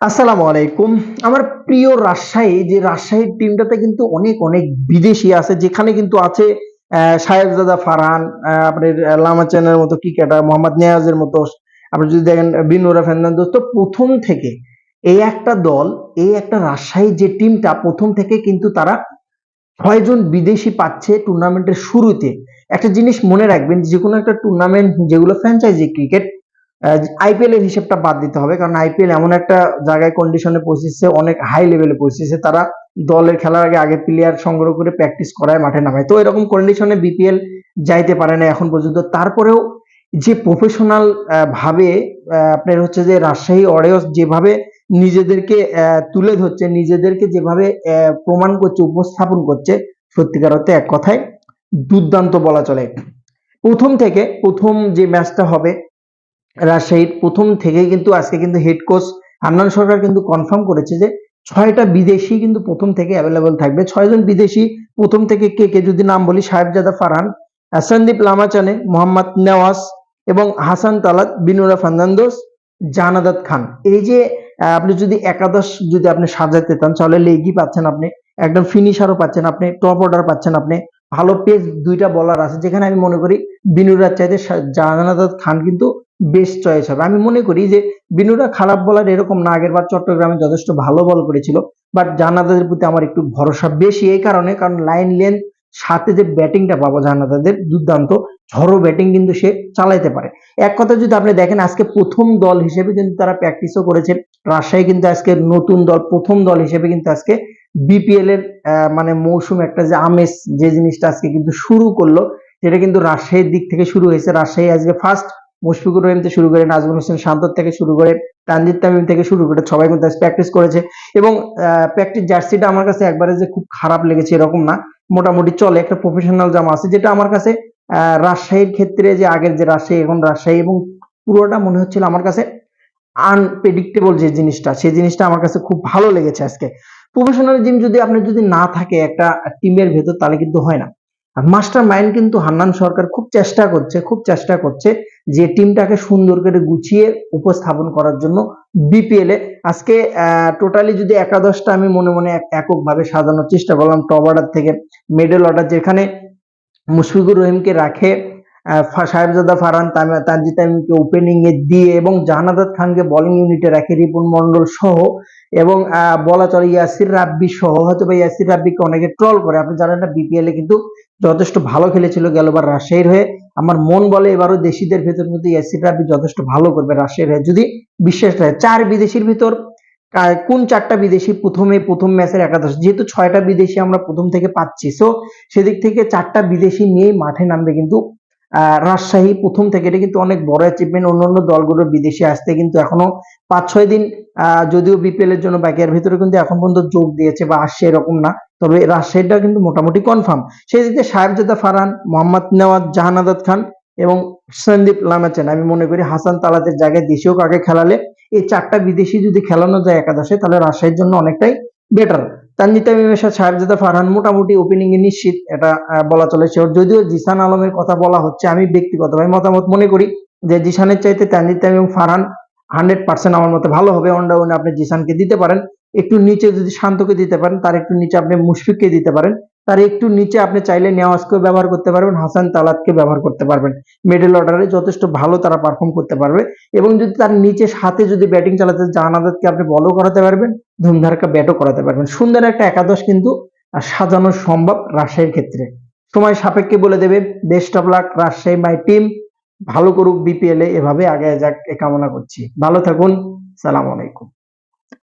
আসসালামু আলাইকুম। আমার প্রিয় রাজশাহী, যে রাজশাহীর টিমটাতে কিন্তু অনেক অনেক বিদেশি আছে, যেখানে কিন্তু আছে সাহেবজাদা ফারহান আপনার লামাচানের মতো ক্রিকেটার মোহাম্মদ নেয়াজের মতো। আপনি যদি দেখেন বিনুরা ফের্নান্দোস তো প্রথম থেকে এই একটা দল, এই একটা রাজশাহী যে টিমটা প্রথম থেকে কিন্তু তারা ছয়জন বিদেশি পাচ্ছে টুর্নামেন্টের শুরুতে। একটা জিনিস মনে রাখবেন, যে কোনো একটা টুর্নামেন্ট যেগুলো ফ্র্যাঞ্চাইজি ক্রিকেট আইপিএল এর হিসেবটা বাদ দিতে হবে। কারণ আইপিএল এমন একটা জায়গায় কন্ডিশনে পৌঁছেছে, অনেক হাই লেভেলে পৌঁছেছে। তারা দলের খেলার আগে আগে প্লেয়ার সংগ্রহ করে প্র্যাকটিস করায় মাঠে নামায়। তো এরকম কন্ডিশনে বিপিএল যাইতে পারে না এখন পর্যন্ত। তারপরেও যে প্রফেশনাল ভাবে আপনার হচ্ছে যে রাজশাহী অরেয়স যেভাবে নিজেদেরকে তুলে ধরছে, নিজেদেরকে যেভাবে প্রমাণ করছে, উপস্থাপন করছে, সত্যিকার অর্থে এক কথায় দুর্দান্ত বলা চলে। প্রথম থেকে প্রথম যে ম্যাচটা হবে রাজশাহীর প্রথম থেকেই কিন্তু আজকে কিন্তু হেড কোচ হান্নান সরকার কিন্তু কনফার্ম করেছে যে ছয়টা বিদেশি কিন্তু প্রথম থেকে অ্যাভেলেবল থাকবে। ছয়জন বিদেশি প্রথম থেকে কে কে যদি নাম বলি, সাহেবজাদা ফারহান, সন্দীপ লামাচানে, মোহাম্মদ নেওয়াজ এবং হাসান তালাত, বিনুরা ফার্নান্দোস, জানাদাত খান। এই যে আপনি যদি একাদশ যদি আপনি সাজাতে চান, তাহলে লেগি পাচ্ছেন আপনি, একদম ফিনিশারও পাচ্ছেন আপনি টপ অর্ডার পাচ্ছেন আপনি, ভালো পেস দুইটা বলার আছে। যেখানে আমি মনে করি বিনুরার চাইতে জানাদাত খান কিন্তু বেস্ট চয়েস হবে। আমি মনে করি যে বিনুরা খারাপ বলার এরকম না। আগের বার চট্টগ্রামে যথেষ্ট ভালো বল করেছিল বাট জানাদাদের প্রতি আমার একটু ভরসা বেশি এই কারণে, কারণ লাইন লেন্থ সাথে যে ব্যাটিংটা পাবো জানাদাদের দুর্দান্ত ঝড়ো ব্যাটিং কিন্তু সে চালাইতে পারে। এক কথা যদি আপনি দেখেন, আজকে প্রথম দল হিসেবে কিন্তু তারা প্র্যাকটিসও করেছে। রাজশাহী কিন্তু আজকে নতুন দল, প্রথম দল হিসেবে কিন্তু আজকে বিপিএল এর মানে মৌসুম একটা যে আমেজ, যে জিনিসটা আজকে কিন্তু শুরু করল সেটা কিন্তু রাজশাহীর দিক থেকে শুরু হয়েছে। রাজশাহী আজকে ফার্স্ট মুশফিকুর রহিম থেকে শুরু করে নাজমুল হোসেন শান্তর থেকে শুরু করে তানজিদ তামিম থেকে শুরু করে সবাই কিন্তু প্র্যাকটিস করেছে। এবং প্র্যাকটিস জার্সিটা আমার কাছে একবারে যে খুব খারাপ লেগেছে এরকম না, মোটামুটি চলে একটা প্রফেশনাল জামা আছে, যেটা আমার কাছে রাজশাহীর ক্ষেত্রে যে আগের যে রাজশাহী, এখন রাজশাহী এবং পুরোটা মনে হচ্ছিল আমার কাছে আনপ্রেডিক্টেবল যে জিনিসটা, সেই জিনিসটা আমার কাছে খুব ভালো লেগেছে আজকে। প্রফেশনাল জিম যদি আপনি যদি না থাকে একটা টিমের ভেতর, তাহলে কিন্তু হয় না। আর মাস্টার মাইন্ড কিন্তু হান্নান সরকার খুব চেষ্টা করছে, খুব চেষ্টা করছে যে টিমটাকে সুন্দর করে গুছিয়ে উপস্থাপন করার জন্য বিপিএল আজকে টোটালি যদি একাদশটা আমি মনে মনে এক- এককভাবে সাজানোর চেষ্টা করলাম টপ অর্ডার থেকে মিডল অর্ডার যেখানে মুশফিকুর রহিমকে রাখে সাহেবজাদা ফারহান তানজিদ তামিমকে ওপেনিং এ দিয়ে এবং জাহানাদাত খানকে বোলিং ইউনিটে রাখে রিপন মন্ডল সহ এবং বলা চলে ইয়াসির রাব্বি সহ। হয়তো বা ইয়াসির রাব্বিকে অনেকে ট্রল করে, আপনি জানেন না বিপিএল কিন্তু যথেষ্ট ভালো খেলেছিল গেলবার রাজশাহীর হয়ে। আমার মন বলে এবারও দেশিদের ভেতর কিন্তু ইয়াসির রাবি যথেষ্ট ভালো করবে রাজশাহীর হয়ে। যদি বিশ্বাস থাকে চার বিদেশির ভিতর কোন চারটা বিদেশি প্রথমে, প্রথম ম্যাচের একাদশ? যেহেতু ছয়টা বিদেশি আমরা প্রথম থেকে পাচ্ছি সো সেদিক থেকে চারটা বিদেশি নিয়েই মাঠে নামবে কিন্তু রাজশাহী প্রথম থেকে এটা কিন্তু অনেক বড় অ্যাচিভমেন্ট অন্যান্য দলগুলো বিদেশে আসতে কিন্তু এখনও পাঁচ ছয় দিন যদিও বিপিএল এর জন্য বাকি এর ভিতরে কিন্তু এখন পর্যন্ত যোগ দিয়েছে বা আসছে এরকম না। তবে রাজশাহীটা কিন্তু মোটামুটি কনফার্ম সেই দিকে সাহেবজাদা ফারহান, মোহাম্মদ নেওয়াজ জাহানাদাত খান এবং সন্দীপ লামাচান। আমি মনে করি হাসান তালাতের জায়গায় দেশীয় কাকে খেলালে এই চারটা বিদেশি যদি খেলানো যায় একাদশে, তাহলে রাজশাহীর জন্য অনেকটাই বেটার তানজিদ তামিমের সাথে সাহেবজাদা ফারহান মোটামুটি ওপেনিং এ নিশ্চিত এটা বলা চলে যদিও জিসান আলমের কথা বলা হচ্ছে, আমি ব্যক্তিগতভাবে মতামত মনে করি যে জিসানের চাইতে তানজিদ তামিম এবং ফারহান হান্ড্রেড পার্সেন্ট আমার মতে ভালো হবে। অনডাউনে আপনি জিসানকে দিতে পারেন। একটু নিচে যদি শান্তকে দিতে পারেন, তার একটু নিচে আপনি মুশফিককে দিতে পারেন। তার একটু নিচে আপনি চাইলে নেওয়াজকেও ব্যবহার করতে পারবেন, হাসান তালাতকে ব্যবহার করতে পারবেন। মিডল অর্ডারে যথেষ্ট ভালো তারা পারফর্ম করতে পারবে। এবং যদি তার নিচে সাথে যদি ব্যাটিং চালাতে জাহানাদাতকে আপনি বলও করাতে পারবেন ধুমধারকা ব্যাটও করাতে পারবেন। সুন্দর একটা একাদশ কিন্তু সাজানো সম্ভব রাজশাহীর ক্ষেত্রে। সময় সাপেক্ষে বলে দেবে best of luck Rajshahi my team ভালো করুক বিপিএল এভাবে আগে যাক, এ কামনা করছি। ভালো থাকুন, সালাম আলাইকুম।